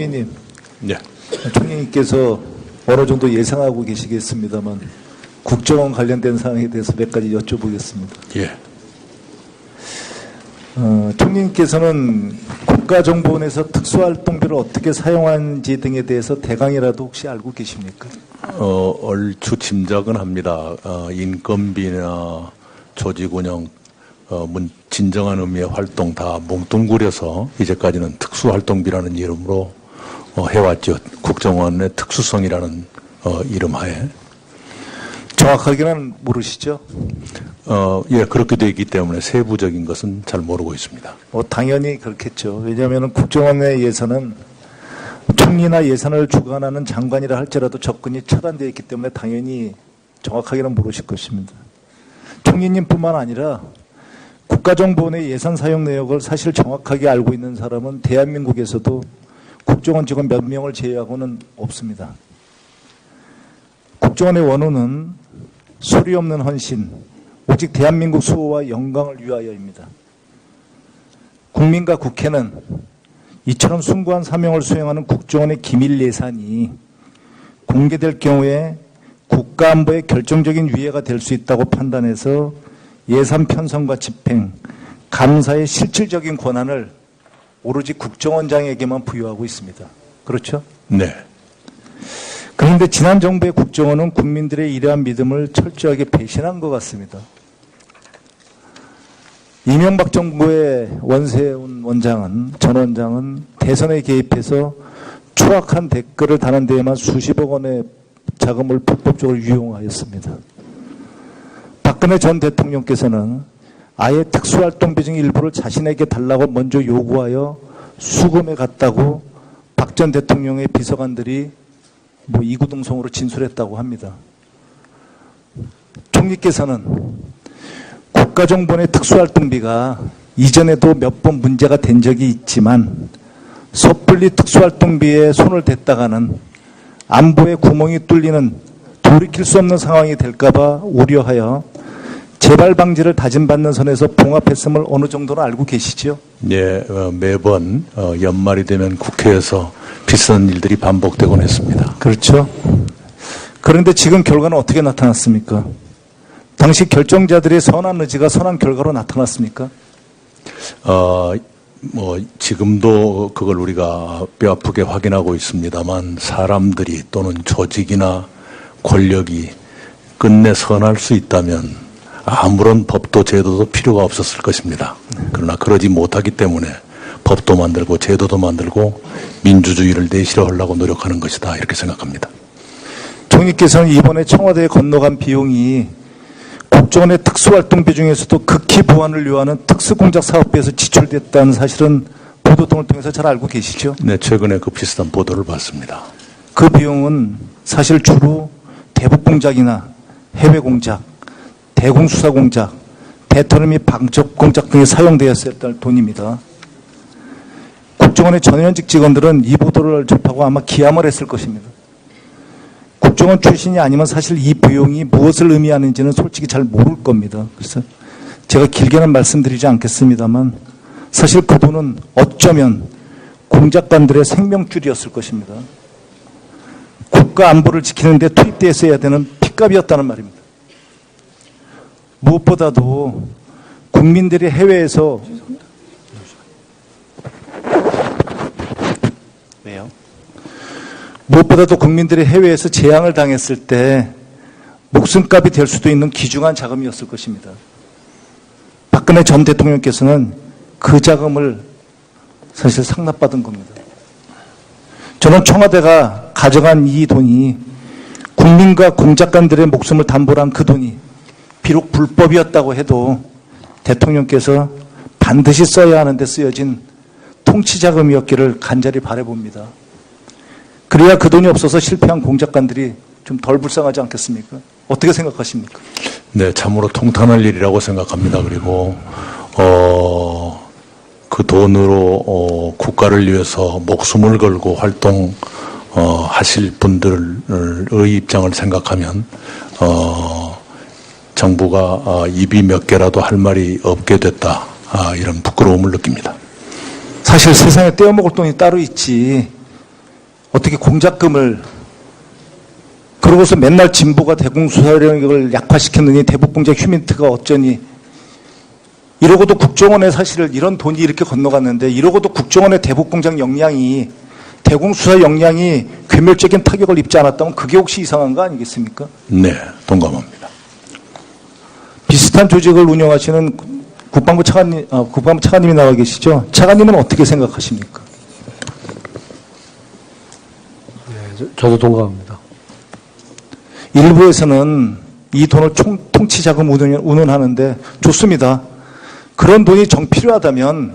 총리님, 네. 총리님께서 어느 정도 예상하고 계시겠습니다만 국정원 관련된 사항에 대해서 몇 가지 여쭤보겠습니다. 예. 어, 총리님께서는 국가정보원에서 특수활동비를 어떻게 사용하는지 등에 대해서 대강이라도 혹시 알고 계십니까? 어, 얼추 짐작은 합니다. 어, 인건비나 조직 운영, 어, 문, 진정한 의미의 활동 다 뭉뚱그려서 이제까지는 특수활동비라는 이름으로 어, 해왔죠. 국정원의 특수성이라는 어, 이름하에. 정확하게는 모르시죠? 어, 예, 그렇게 되어 있기 때문에 세부적인 것은 잘 모르고 있습니다. 뭐 당연히 그렇겠죠. 왜냐하면 국정원의 예산은 총리나 예산을 주관하는 장관이라 할지라도 접근이 차단되어 있기 때문에 당연히 정확하게는 모르실 것입니다. 총리님뿐만 아니라 국가정보원의 예산 사용 내역을 사실 정확하게 알고 있는 사람은 대한민국에서도 국정원 직원 몇 명을 제외하고는 없습니다. 국정원의 원호는 소리 없는 헌신, 오직 대한민국 수호와 영광을 위하여입니다. 국민과 국회는 이처럼 숭고한 사명을 수행하는 국정원의 기밀 예산이 공개될 경우에 국가안보에 결정적인 위해가 될 수 있다고 판단해서 예산 편성과 집행, 감사의 실질적인 권한을 오로지 국정원장에게만 부여하고 있습니다. 그렇죠? 네. 그런데 지난 정부의 국정원은 국민들의 이러한 믿음을 철저하게 배신한 것 같습니다. 이명박 정부의 원세훈 원장은 전 원장은 대선에 개입해서 추악한 댓글을 다는 데에만 수십억 원의 자금을 불법적으로 유용하였습니다. 박근혜 전 대통령께서는 아예 특수활동비 중 일부를 자신에게 달라고 먼저 요구하여 수금해 갔다고 박 전 대통령의 비서관들이 뭐 이구동성으로 진술했다고 합니다. 총리께서는 국가정보원의 특수활동비가 이전에도 몇 번 문제가 된 적이 있지만 섣불리 특수활동비에 손을 댔다가는 안보의 구멍이 뚫리는 돌이킬 수 없는 상황이 될까봐 우려하여 재발 방지를 다짐받는 선에서 봉합했음을 어느 정도는 알고 계시죠? 예, 어, 매번 어, 연말이 되면 국회에서 비슷한 일들이 반복되곤 했습니다. 그렇죠. 그런데 지금 결과는 어떻게 나타났습니까? 당시 결정자들의 선한 의지가 선한 결과로 나타났습니까? 어, 뭐, 지금도 그걸 우리가 뼈 아프게 확인하고 있습니다만 사람들이 또는 조직이나 권력이 끝내 선할 수 있다면 아무런 법도 제도도 필요가 없었을 것입니다. 그러나 그러지 못하기 때문에 법도 만들고 제도도 만들고 민주주의를 내실화하려고 노력하는 것이다. 이렇게 생각합니다. 총리께서는 이번에 청와대에 건너간 비용이 국정원의 특수활동비 중에서도 극히 보완을 요하는 특수공작 사업비에서 지출됐다는 사실은 보도 등을 통해서 잘 알고 계시죠? 네, 최근에 그 비슷한 보도를 봤습니다. 그 비용은 사실 주로 대북 공작이나 해외 공작, 대공 수사 공작, 대통령 및 방첩 공작 등에 사용되었을 돈입니다. 국정원의 전현직 직원들은 이 보도를 접하고 아마 기함을 했을 것입니다. 국정원 출신이 아니면 사실 이 비용이 무엇을 의미하는지는 솔직히 잘 모를 겁니다. 그래서 제가 길게는 말씀드리지 않겠습니다만 사실 그 돈은 어쩌면 공작관들의 생명줄이었을 것입니다. 국가 안보를 지키는데 투입되어야 되는 핏값이었다는 말입니다. 무엇보다도 국민들이 해외에서 왜요? 무엇보다도 국민들이 해외에서 재앙을 당했을 때 목숨값이 될 수도 있는 귀중한 자금이었을 것입니다. 박근혜 전 대통령께서는 그 자금을 사실 상납받은 겁니다. 저는 청와대가 가져간 이 돈이 국민과 공작관들의 목숨을 담보로 한그 돈이 비록 불법이었다고 해도 대통령께서 반드시 써야 하는데 쓰여진 통치자금이었기를 간절히 바라봅니다. 그래야 그 돈이 없어서 실패한 공작관들이 좀 덜 불쌍하지 않겠습니까? 어떻게 생각하십니까? 네, 참으로 통탄할 일이라고 생각합니다. 그리고 어, 그 돈으로 어, 국가를 위해서 목숨을 걸고 활동 어, 하실 분들의 입장을 생각하면 어, 정부가 어, 입이 몇 개라도 할 말이 없게 됐다 아, 이런 부끄러움을 느낍니다. 사실 세상에 떼어먹을 돈이 따로 있지 어떻게 공작금을 그러고서 맨날 진보가 대공수사력을 약화시켰느니 대북공작 휴민트가 어쩌니 이러고도 국정원에 사실 이런 돈이 이렇게 건너갔는데 이러고도 국정원의 대북공작 역량이 대공수사 역량이 괴멸적인 타격을 입지 않았다면 그게 혹시 이상한 거 아니겠습니까? 네, 동감합니다. 비슷한 조직을 운영하시는 국방부 차관님, 아, 국방부 차관님이 나와 계시죠? 차관님은 어떻게 생각하십니까? 네, 저- 저도 동감합니다. 일부에서는 이 돈을 총, 통치 자금 운운, 운운하는데 좋습니다. 그런 돈이 정 필요하다면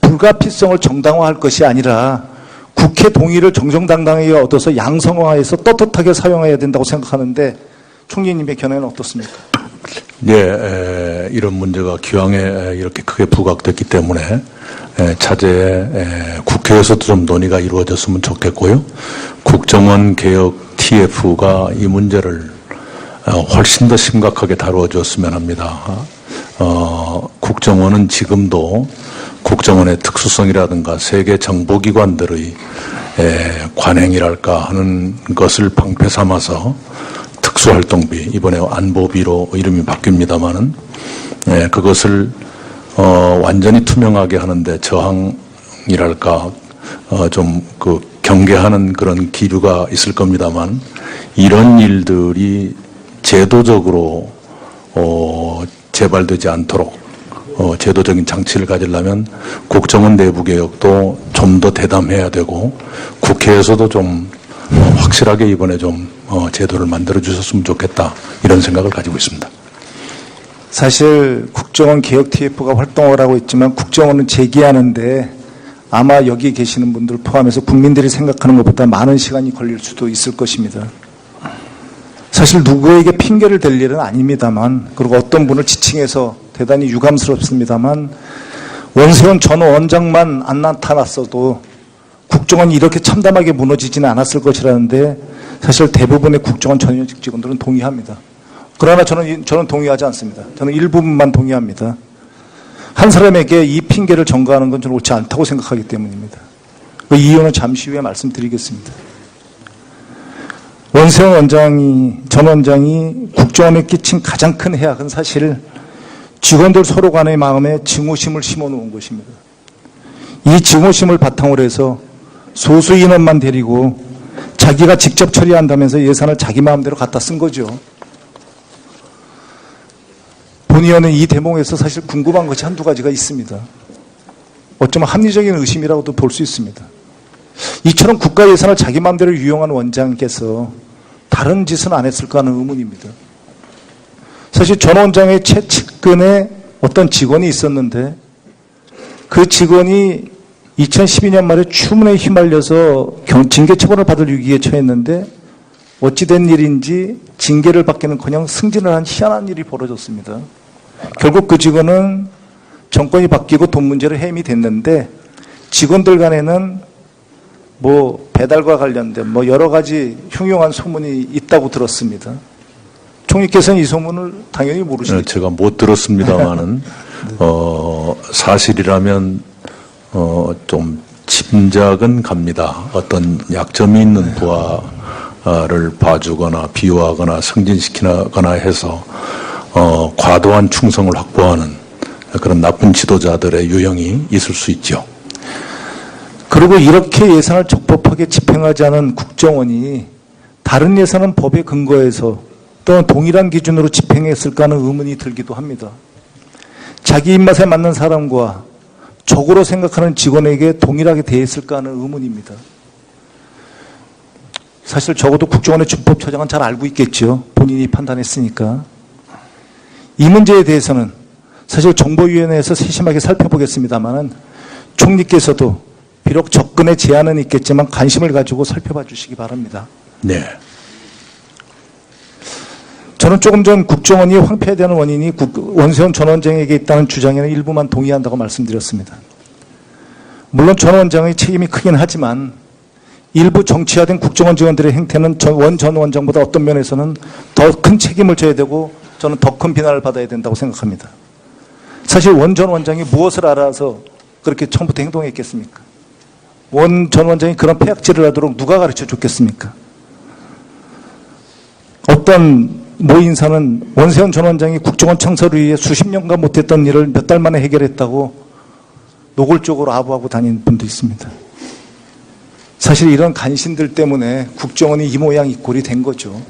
불가피성을 정당화할 것이 아니라 국회 동의를 정정당당하게 얻어서 양성화해서 떳떳하게 사용해야 된다고 생각하는데 총리님의 견해는 어떻습니까? 예, 에, 이런 문제가 기왕에 에, 이렇게 크게 부각됐기 때문에 에, 차제에 에, 국회에서도 좀 논의가 이루어졌으면 좋겠고요. 국정원 개혁 TF가 이 문제를 어, 훨씬 더 심각하게 다루어줬으면 합니다. 어, 국정원은 지금도 국정원의 특수성이라든가 세계 정보기관들의 에, 관행이랄까 하는 것을 방패 삼아서 특수활동비 이번에 안보비로 이름이 바뀝니다마는 예, 그것을 어, 완전히 투명하게 하는데 저항이랄까 어, 좀그 경계하는 그런 기류가 있을 겁니다만 이런 일들이 제도적으로 어, 재발되지 않도록 어, 제도적인 장치를 가지려면 국정원 내부 개혁도 좀 더 대담해야 되고 국회에서도 좀 어, 확실하게 이번에 좀 어, 제도를 만들어 주셨으면 좋겠다 이런 생각을 가지고 있습니다. 사실 국정원 개혁 TF가 활동을 하고 있지만 국정원은 제기하는데 아마 여기 계시는 분들 포함해서 국민들이 생각하는 것보다 많은 시간이 걸릴 수도 있을 것입니다. 사실 누구에게 핑계를 댈 일은 아닙니다만 그리고 어떤 분을 지칭해서 대단히 유감스럽습니다만 원세훈 전 원장만 안 나타났어도 국정원이 이렇게 참담하게 무너지지는 않았을 것이라는데 사실 대부분의 국정원 전현직 직원들은 동의합니다. 그러나 저는 이- 저는 동의하지 않습니다. 저는 일부분만 동의합니다. 한 사람에게 이 핑계를 전가하는 건 저는 옳지 않다고 생각하기 때문입니다. 그 이유는 잠시 후에 말씀드리겠습니다. 원세훈 원장이 전 원장이 국정원에 끼친 가장 큰 해악은 사실 직원들 서로 간의 마음에 증오심을 심어 놓은 것입니다. 이 증오심을 바탕으로 해서 소수 인원만 데리고 자기가 직접 처리한다면서 예산을 자기 마음대로 갖다 쓴 거죠. 본 의원은 이 대목에서 사실 궁금한 것이 한두 가지가 있습니다. 어쩌면 합리적인 의심이라고도 볼 수 있습니다. 이처럼 국가 예산을 자기 마음대로 유용한 원장께서 다른 짓은 안 했을까 하는 의문입니다. 사실 전 원장의 최측근에 어떤 직원이 있었는데 그 직원이 2012년 말에 추문에 휘말려서 경- 징계 처벌을 받을 위기에 처했는데 어찌된 일인지 징계를 받기는커녕 승진을 한 희한한 일이 벌어졌습니다. 결국 그 직원은 정권이 바뀌고 돈 문제로 해임이 됐는데 직원들 간에는 뭐 배달과 관련된 뭐 여러 가지 흉흉한 소문이 있다고 들었습니다. 총리께서는 이 소문을 당연히 어, 모르시죠. 제가 못 들었습니다만은 어, 사실이라면 어, 좀 짐작은 갑니다. 어떤 약점이 있는 부하를 봐주거나 비유하거나 승진시키거나 해서 어, 과도한 충성을 확보하는 그런 나쁜 지도자들의 유형이 있을 수 있죠. 그리고 이렇게 예산을 적법하게 집행하지 않은 국정원이 다른 예산은 법에 근거해서 또는 동일한 기준으로 집행했을까 하는 의문이 들기도 합니다. 자기 입맛에 맞는 사람과 적으로 생각하는 직원에게 동일하게 대했을까 하는 의문입니다. 사실 적어도 국정원의 준법처장은 잘 알고 있겠죠. 본인이 판단했으니까. 이 문제에 대해서는 사실 정보위원회에서 세심하게 살펴보겠습니다만은 총리께서도 비록 접근에 제한은 있겠지만 관심을 가지고 살펴봐 주시기 바랍니다. 네. 저는 조금 전 국정원이 황폐되는 원인이 국- 원세훈 전 원장에게 있다는 주장에는 일부만 동의한다고 말씀드렸습니다. 물론 전 원장의 책임이 크긴 하지만 일부 정치화된 국정원 직원들의 행태는 원 전 원장보다 어떤 면에서는 더 큰 책임을 져야 되고 저는 더 큰 비난을 받아야 된다고 생각합니다. 사실 원 전 원장이 무엇을 알아서 그렇게 처음부터 행동했겠습니까? 원 전 원장이 그런 폐악질을 하도록 누가 가르쳐 줬겠습니까? 어떤 모 인사는 원세훈 전 원장이 국정원 청사를 위해 수십 년간 못했던 일을 몇 달 만에 해결했다고 노골적으로 아부하고 다니는 분도 있습니다. 사실 이런 간신들 때문에 국정원이 이 모양 이 꼴이 된 거죠.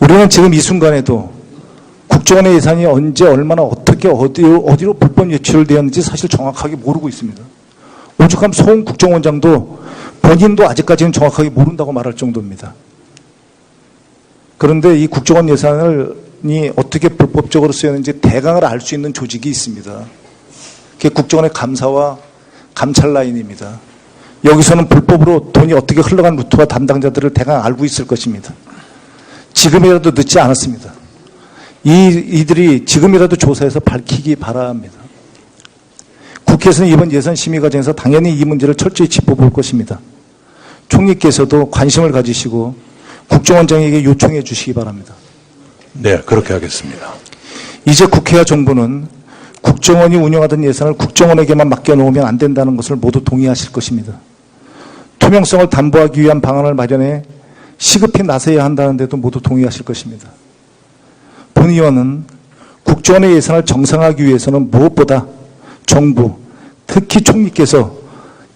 우리는 지금 이 순간에도 국정원의 예산이 언제 얼마나 어떻게 어디로, 어디로 불법 유출되었는지 사실 정확하게 모르고 있습니다. 오죽하면 소홍 국정원장도 본인도 아직까지는 정확하게 모른다고 말할 정도입니다. 그런데 이 국정원 예산이 어떻게 불법적으로 쓰였는지 대강을 알 수 있는 조직이 있습니다. 그게 국정원의 감사와 감찰 라인입니다. 여기서는 불법으로 돈이 어떻게 흘러간 루트와 담당자들을 대강 알고 있을 것입니다. 지금이라도 늦지 않았습니다. 이, 이들이 지금이라도 조사해서 밝히기 바랍니다. 국회에서는 이번 예산 심의 과정에서 당연히 이 문제를 철저히 짚어볼 것입니다. 총리께서도 관심을 가지시고 국정원장에게 요청해 주시기 바랍니다. 네, 그렇게 하겠습니다. 이제 국회와 정부는 국정원이 운영하던 예산을 국정원에게만 맡겨놓으면 안 된다는 것을 모두 동의하실 것입니다. 투명성을 담보하기 위한 방안을 마련해 시급히 나서야 한다는데도 모두 동의하실 것입니다. 본 의원은 국정원의 예산을 정상화하기 위해서는 무엇보다 정부, 특히 총리께서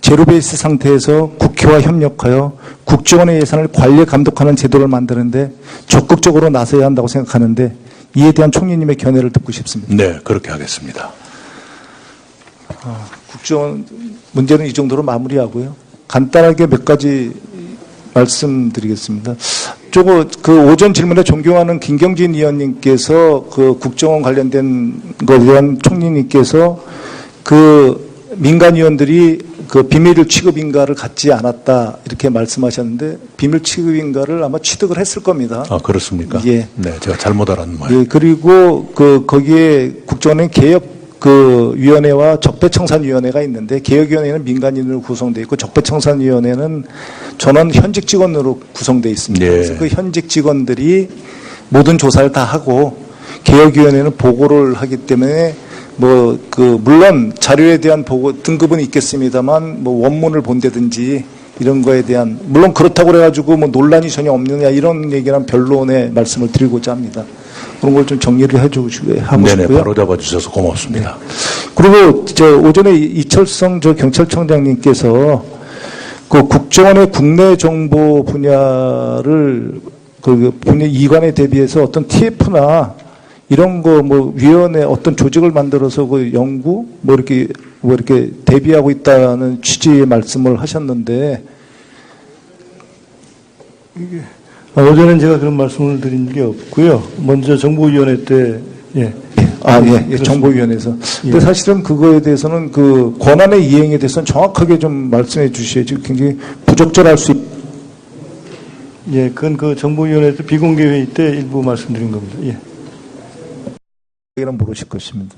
제로베이스 상태에서 국회와 협력하여 국정원의 예산을 관리 감독하는 제도를 만드는데 적극적으로 나서야 한다고 생각하는데 이에 대한 총리님의 견해를 듣고 싶습니다. 네, 그렇게 하겠습니다. 국정원 문제는 이 정도로 마무리하고요. 간단하게 몇 가지 말씀드리겠습니다. 저거 그 오전 질문에 존경하는 김경진 의원님께서 그 국정원 관련된 것에 대한 총리님께서 그 민간 의원들이 그 비밀 취급인가를 갖지 않았다 이렇게 말씀하셨는데 비밀 취급인가를 아마 취득을 했을 겁니다. 아, 그렇습니까? 예. 네, 제가 잘못 알았는 모양. 예, 그리고 그 거기에 국정원의 개혁 그 위원회와 적폐청산위원회가 있는데 개혁위원회는 민간인으로 구성되어 있고 적폐청산위원회는 전원 현직 직원으로 구성되어 있습니다. 예. 그래서 그 현직 직원들이 모든 조사를 다 하고 개혁위원회는 보고를 하기 때문에 뭐 그 물론 자료에 대한 보고 등급은 있겠습니다만 뭐 원문을 본다든지 이런 거에 대한 물론 그렇다고 그래가지고 뭐 논란이 전혀 없느냐 이런 얘기는 별론의 말씀을 드리고자 합니다. 그런 걸 좀 정리를 해주시고 하고 네네, 싶고요. 바로 잡아주셔서 고맙습니다. 그리고 저 오전에 이- 이철성 저 경찰청장님께서 그 국정원의 국내 정보 분야를 그 분야 이관에 대비해서 어떤 TF나 이런 거 뭐 위원회 어떤 조직을 만들어서 그 연구 뭐 이렇게 뭐 이렇게 대비하고 있다는 취지의 말씀을 하셨는데 아, 어제는 제가 그런 말씀을 드린 게 없고요. 먼저 정보위원회 때, 예. 아, 예, 예. 정보위원회에서. 근데 예. 사실은 그거에 대해서는 그 권한의 이행에 대해서는 정확하게 좀 말씀해 주셔야지 굉장히 부적절할 수 있, 예, 그건 그 정보위원회 때 비공개 회의 때 일부 말씀드린 겁니다. 예. 이는 모르실 것입니다.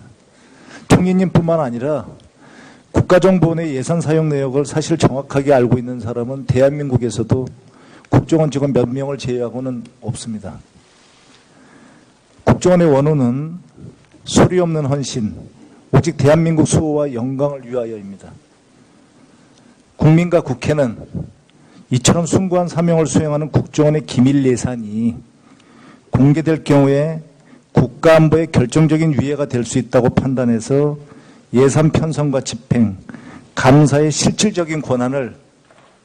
총리님뿐만 아니라 국가정보원의 예산 사용 내역을 사실 정확하게 알고 있는 사람은 대한민국에서도 국정원 직원 몇 명을 제외하고는 없습니다. 국정원의 원호는 소리 없는 헌신, 오직 대한민국 수호와 영광을 위하여입니다. 국민과 국회는 이처럼 숭고한 사명을 수행하는 국정원의 기밀 예산이 공개될 경우에 국가안보에 결정적인 위해가 될 수 있다고 판단해서 예산 편성과 집행, 감사의 실질적인 권한을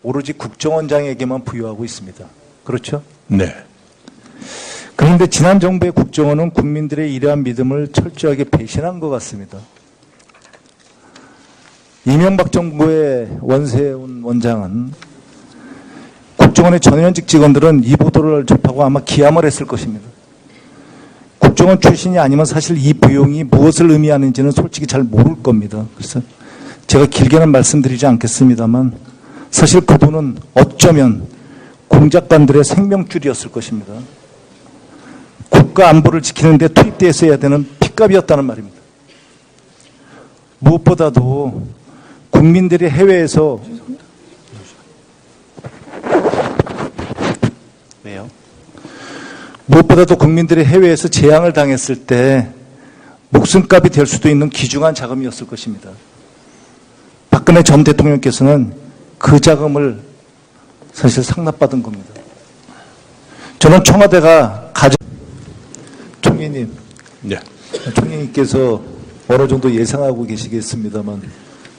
오로지 국정원장에게만 부여하고 있습니다. 그렇죠? 네. 그런데 지난 정부의 국정원은 국민들의 이러한 믿음을 철저하게 배신한 것 같습니다. 이명박 정부의 원세훈 원장은 국정원의 전현직 직원들은 이 보도를 접하고 아마 기함을 했을 것입니다. 국정원 출신이 아니면 사실 이 부용이 무엇을 의미하는지는 솔직히 잘 모를 겁니다. 그래서 제가 길게는 말씀드리지 않겠습니다만 사실 그분은 어쩌면 공작관들의 생명줄이었을 것입니다. 국가 안보를 지키는 데 투입되어야 되는 핏값이었다는 말입니다. 무엇보다도 국민들이 해외에서 왜요? 무엇보다도 국민들이 해외에서 재앙을 당했을 때 목숨값이 될 수도 있는 귀중한 자금이었을 것입니다. 박근혜 전 대통령께서는 그 자금을 사실 상납받은 겁니다. 저는 청와대가 가져 총리님, 네. 총리님께서 어느 정도 예상하고 계시겠습니다만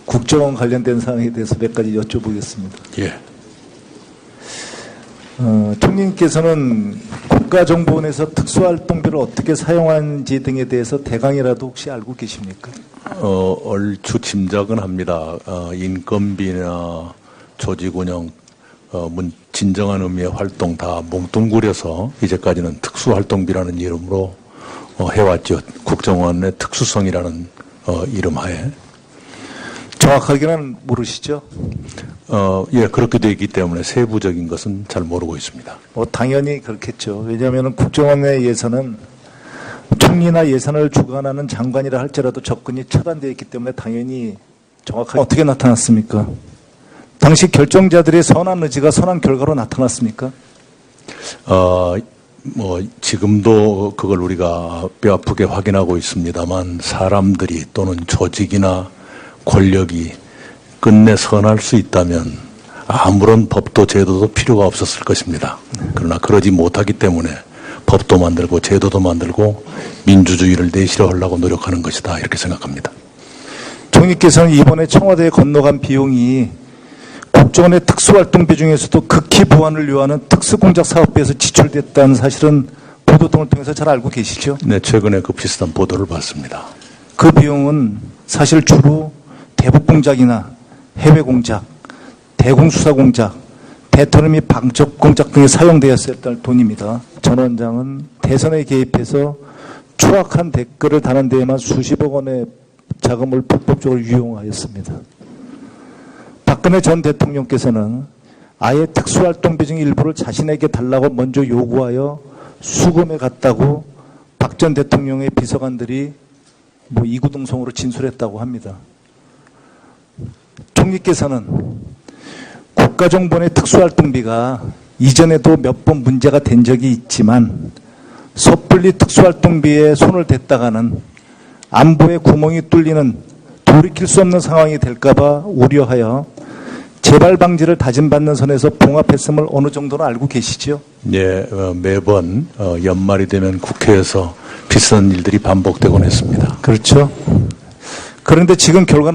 국정원 관련된 사항에 대해서 몇 가지 여쭤보겠습니다. 예. 어, 총리님께서는 국가정보원에서 특수활동비를 어떻게 사용한지 등에 대해서 대강이라도 혹시 알고 계십니까? 어, 얼추 짐작은 합니다. 어, 인건비나 조직 운영, 어, 문, 진정한 의미의 활동 다 뭉뚱그려서 이제까지는 특수활동비라는 이름으로 어, 해왔죠. 국정원의 특수성이라는 어, 이름 하에. 정확하게는 모르시죠? 어, 예, 그렇게 되어 있기 때문에 세부적인 것은 잘 모르고 있습니다. 뭐 당연히 그렇겠죠. 왜냐하면 국정원의 예산은 총리나 예산을 주관하는 장관이라 할지라도 접근이 차단되어 있기 때문에 당연히 정확하게 어떻게 나타났습니까? 당시 결정자들의 선한 의지가 선한 결과로 나타났습니까? 어, 뭐, 지금도 그걸 우리가 뼈아프게 확인하고 있습니다만 사람들이 또는 조직이나 권력이 끝내 선할 수 있다면 아무런 법도 제도도 필요가 없었을 것입니다. 그러나 그러지 못하기 때문에 법도 만들고 제도도 만들고 민주주의를 내실화하려고 노력하는 것이다. 이렇게 생각합니다. 총리께서는 이번에 청와대에 건너간 비용이 국정원의 특수활동비 중에서도 극히 보완을 요하는 특수공작 사업비에서 지출됐다는 사실은 보도 등을 통해서 잘 알고 계시죠? 네, 최근에 그 비슷한 보도를 봤습니다. 그 비용은 사실 주로 대북 공작이나 해외 공작, 대공수사 공작, 대통령 및 방첩 공작 등에 사용되었을 돈입니다. 전 원장은 대선에 개입해서 추악한 댓글을 다는 데에만 수십억 원의 자금을 불법적으로 유용하였습니다. 박근혜 전 대통령께서는 아예 특수활동 비 중 일부를 자신에게 달라고 먼저 요구하여 수금해 갔다고 박 전 대통령의 비서관들이 뭐 이구동성으로 진술했다고 합니다. 총리께서는 국가정보원의 특수활동비가 이전에도 몇 번 문제가 된 적이 있지만 섣불리 특수활동비에 손을 댔다가는 안보에 구멍이 뚫리는 돌이킬 수 없는 상황이 될까봐 우려하여 재발 방지를 다짐받는 선에서 봉합했음을 어느 정도는 알고 계시죠? 예, 어, 매번 어, 연말이 되면 국회에서 비슷한 일들이 반복되곤 했습니다. 그렇죠. 그런데 지금 결과는